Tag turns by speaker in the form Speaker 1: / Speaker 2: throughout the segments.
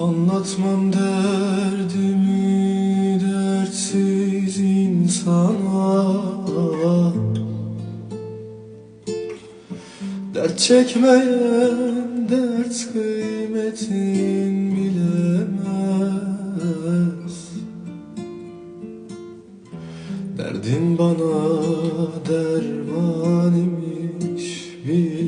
Speaker 1: Anlatmam derdimi dertsiz insana. Dert çekmeyen dert kıymetin bilemez. Derdin bana derman imiş bilmedim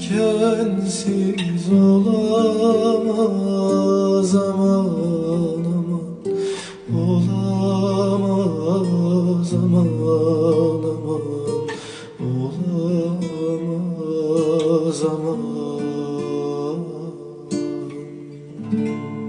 Speaker 1: dikensiz olamaz aman aman olamaz aman aman olamaz aman Thank you.